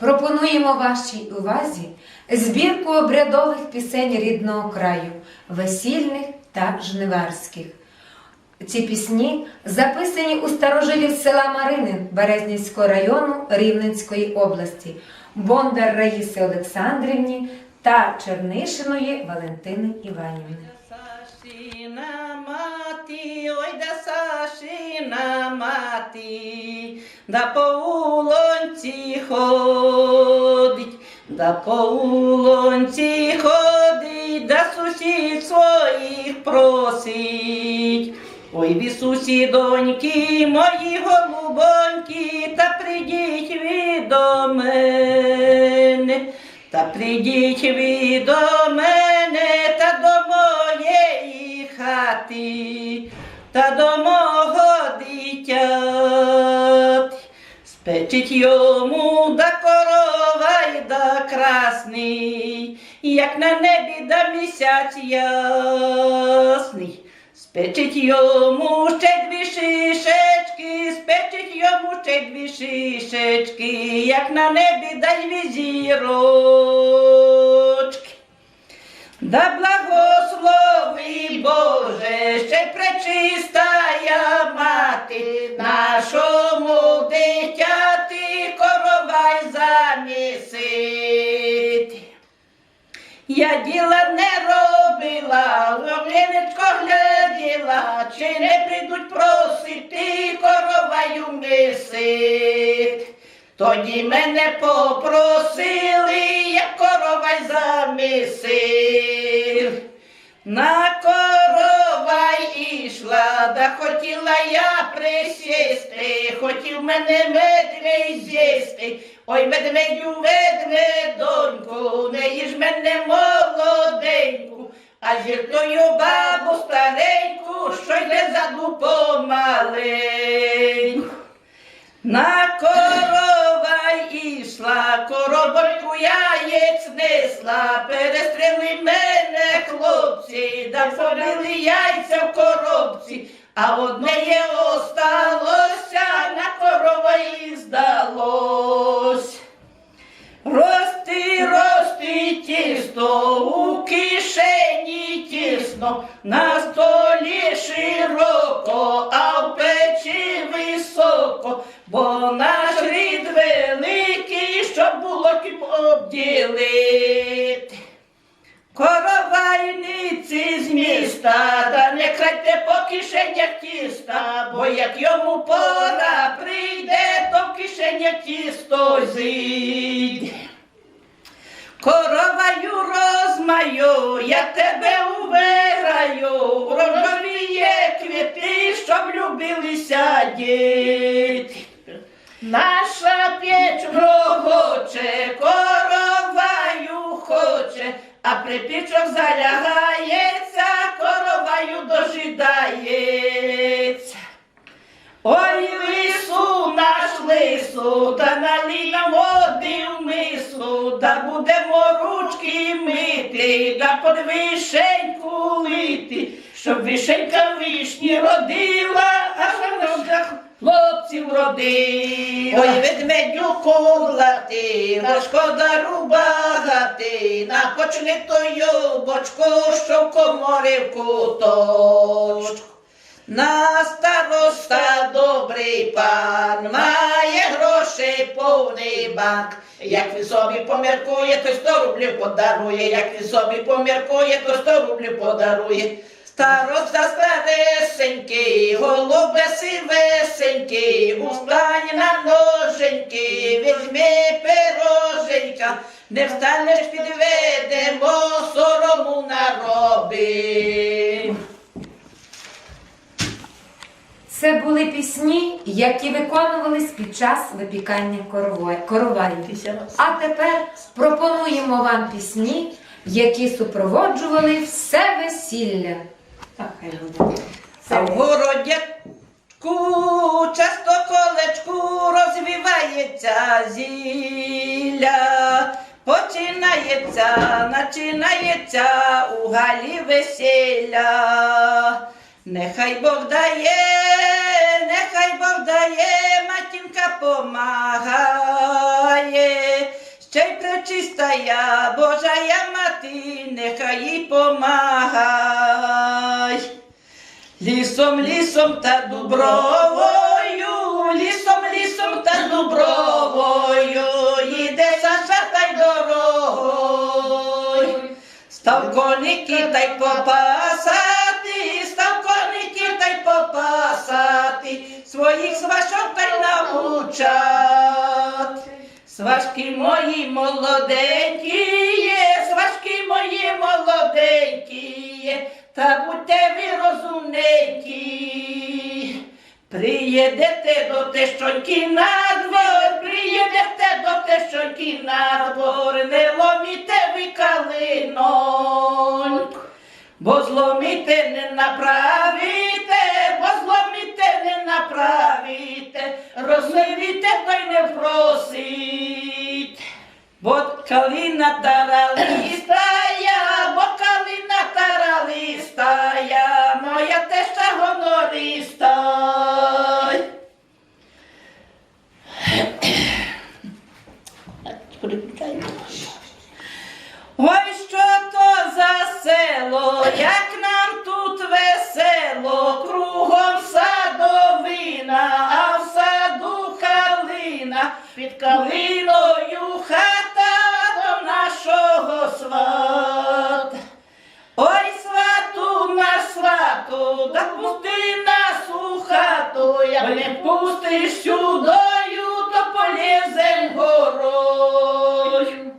пропонуємо вашій увазі збірку обрядових пісень рідного краю, весільних та жниварських. Ці пісні записані у старожилів села Маринин Березнівського району Рівненської області, Бондар Раїси Олександрівні та Чернишиної Валентини Іванівни. Сашина мати, ой да Сашина мати, да по улонці ходить, да по улонці ходить, да сусід своїх просить. Ой, ви сусідоньки, мої голубоньки, та прийдіть ви до мене, та прийдіть ви до мене, та до моєї хати, та до мого дитя. Спечить йому да корова й да красний, як на небі да місяць ясний. Спечить йому ще дві шишечки, спечить йому ще дві шишечки, як на небі дай візірочки. Да благослови Боже, ще пречистая мати, нашому дитяти коровай замісити. Я діла не робила, Оглянечко гляділа, чи не прийдуть просити короваю мисить. Тоді мене попросили, як коровай замісив. На коровай ішла, да хотіла я присісти, хотів мене медведь з'їсти. Ой, медведю, медведоньку, не їж мене молоденьку, а зіркою бабу стареньку, що йде заду помаленьку. На коровай ішла, коробоньку яєць несла, перестріли мене хлопці, да побили яйця в коробці, а одне є осталося, на короваї здалось. Рости, рости тісто, у кишені тісно, на столі широко, а в печі високо, бо наш кишенях тіста, бо як йому пора прийде, то в кишенях тісто зійде. Короваю розмаю, я тебе увиграю, рожовіє квіти, щоб любилися діти. Наша піч рогоче, короваю хоче, а припічок короваю дожидається. Ой, лису наш лису, та налій нам води в мису, да будемо ручки мити, да под вишеньку лити, щоб вишенька вишні родила, а шановка хлопців родила. Ой, ведмедю кудлати, господару багатий, напочни тою бочку, що в коморі в куточку. На староста добрий пан має грошей повний банк. Як він собі поміркує, то 100 рублів подарує. Як він собі поміркує, то 100 рублів подарує. Староста старесенький, голубе сивесенький, устань на ноженьки, візьми пироженька, не встанеш підведемо, сорому наробив. Це були пісні, які виконувались під час випікання коровай- А тепер пропонуємо вам пісні, які супроводжували все весілля. Так, в городяку часто колечку розвивається зілля. Починається, начинається у галі весілля. Нехай Бог дає, нехай Бог дає, матінка помагає. Лісом, лісом та дубровою, лісом, лісом та дубровою, їде Саша та й дорогою. Став коники та й попасати, став коники та й попасати, своїх свашок та й научать. Сважки мої молоденькі є, сважки мої молоденькі є, та будьте тещоньки на двор, приїдете до тещоньки на двор, не ломіте ви калиноньку. Бо зломіте не направите, бо зломіте не направите, розливіте то й не впросить. Бо калина таралістая, бо як нам тут весело, кругом садовина, а в саду калина, під калиною хата до нашого свата. Ой, свату наш свату, да пусти нас у хату, як не пустиш сюдою, то полізем горою.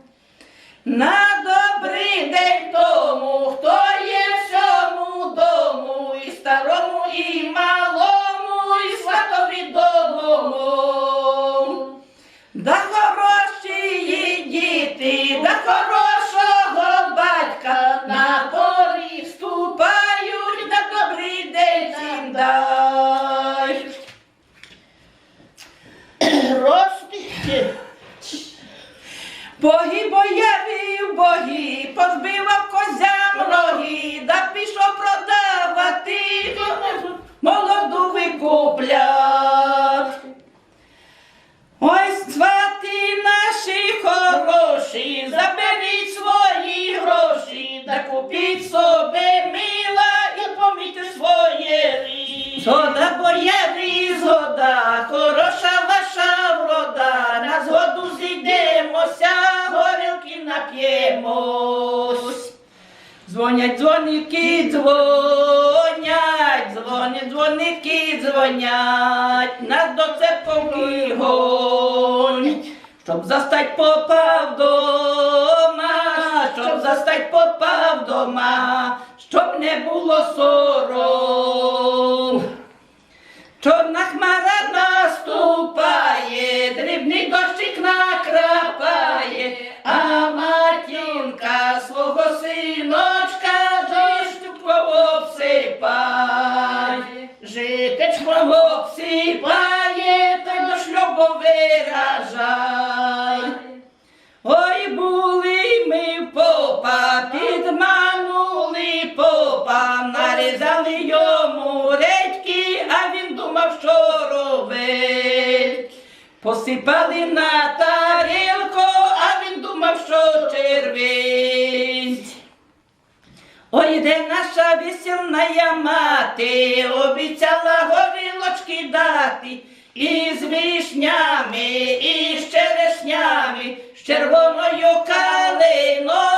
Боги боявів, боги, позбивав козям роги, да пішов продавати, молоду викуплять. Ой, свати наші хороші, заберіть свої гроші, да купіть собі мила і помійте своє рі. Згода, боярі, згода, хороша горілки. Дзвонять дзвоники, дзвонять, дзвонять дзвоники, дзвонять, нас до церковки гонять, щоб застать попа вдома, щоб застать попа вдома, щоб не було сором. Чорна хмара обсипає, та й до шлюбу виражає. Ой, були ми попа, підманули попа, нарізали йому редьки, а він думав, що робить. Посипали на тарілку, а він думав, що червить. Ой, де наша весільна мати, обіцяла горілочки дати, і з вишнями, і з черешнями, з червоною калиною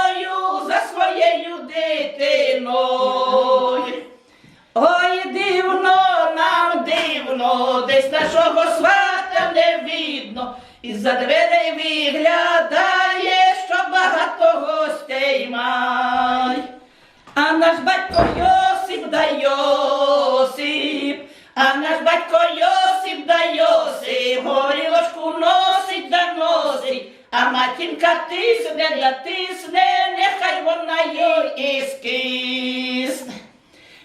тисне нехай вона їй і скисне.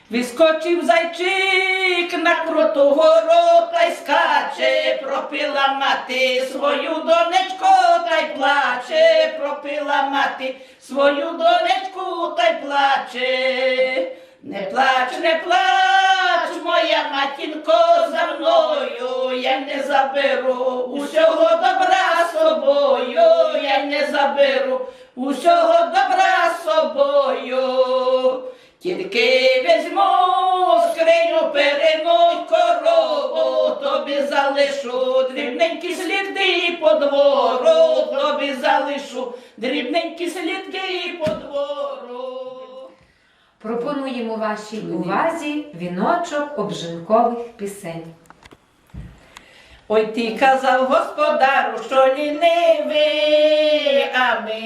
Вискочив зайчик на круту гору та й скаче, пропила мати свою донечку та й плаче, пропила мати свою донечку та й плаче. Не плач, не плач, моя матінко за мною, я не заберу усього добра з собою, я не заберу усього добра з собою. Тільки візьму скриню переной корову, тобі залишу дрібненькі сліди по двору, тобі залишу дрібненькі сліди по двору. Пропонуємо вашій увазі віночок обжинкових пісень. Ой, ти казав господару, що лінивий, а ми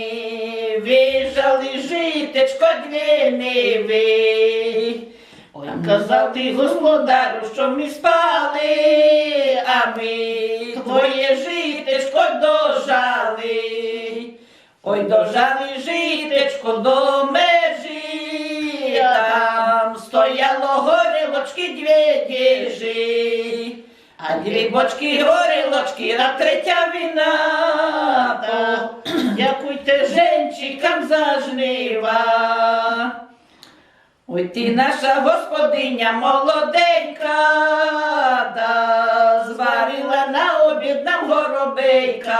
вижали житечко двінивий. Ой, казав ти господару, що ми спали, а ми твоє житечко дожали. Ой, дожали житечко до межі, там стояло горілочки дві діжі. А дві бочки горілочки, а третя вина. То дякуйте женчикам за жнива. Ой, ти наша господиня молоденька, да зварила на обід нам горобейка,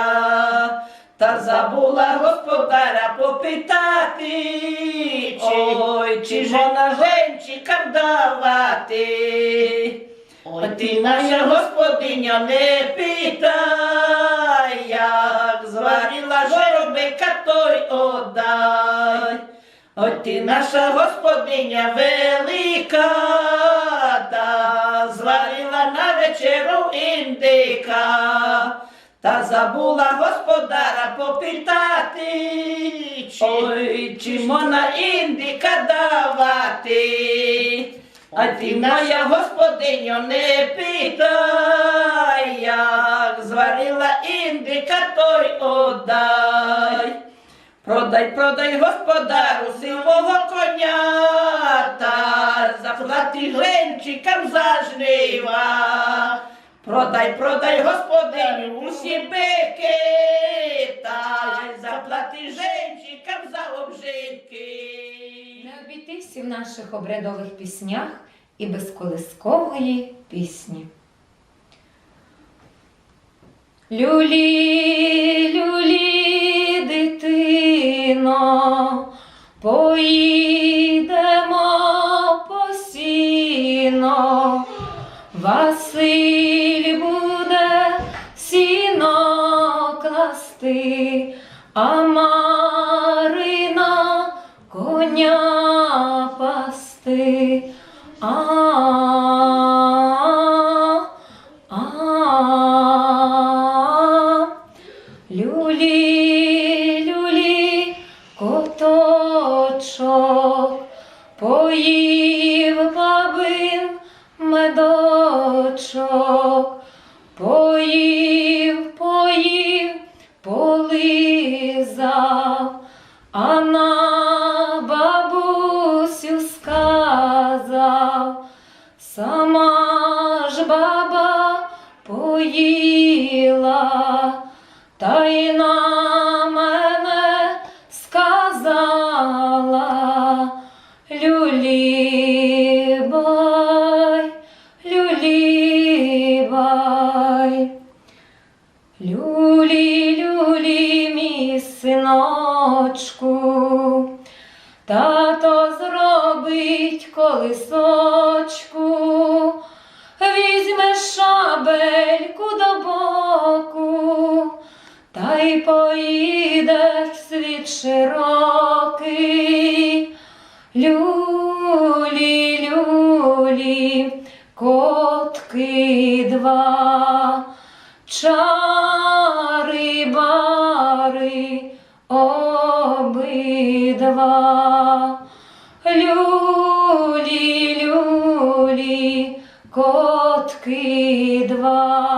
та забула господаря попитати, чи, ой, чи ж вона женчикам давати. Ой, ти наша господиня не питай, як зварила горобейка, той одай. Ой, ти наша господиня велика, та зварила на вечеру індика, та забула господара попитати, чи, Ой, чи можна індика давати. А ти моя господиню не питай, як зварила індика, той одай. Продай, продай господару сивого коня, та заплати гленчикам за жнива. Продай, продай господиню усі бики, та заплати женчикам за обжитки. Обійтися в наших обрядових піснях і без колискової пісні. Люлі, люлі, дитино, поїдемо по сіно. Василь буде сіно класти, а Марина коня stay. Зробить колисочку, візьме шабельку до боку, та й поїде в світ широкий. Люлі, люлі, котки два, чари бари обидва. Два,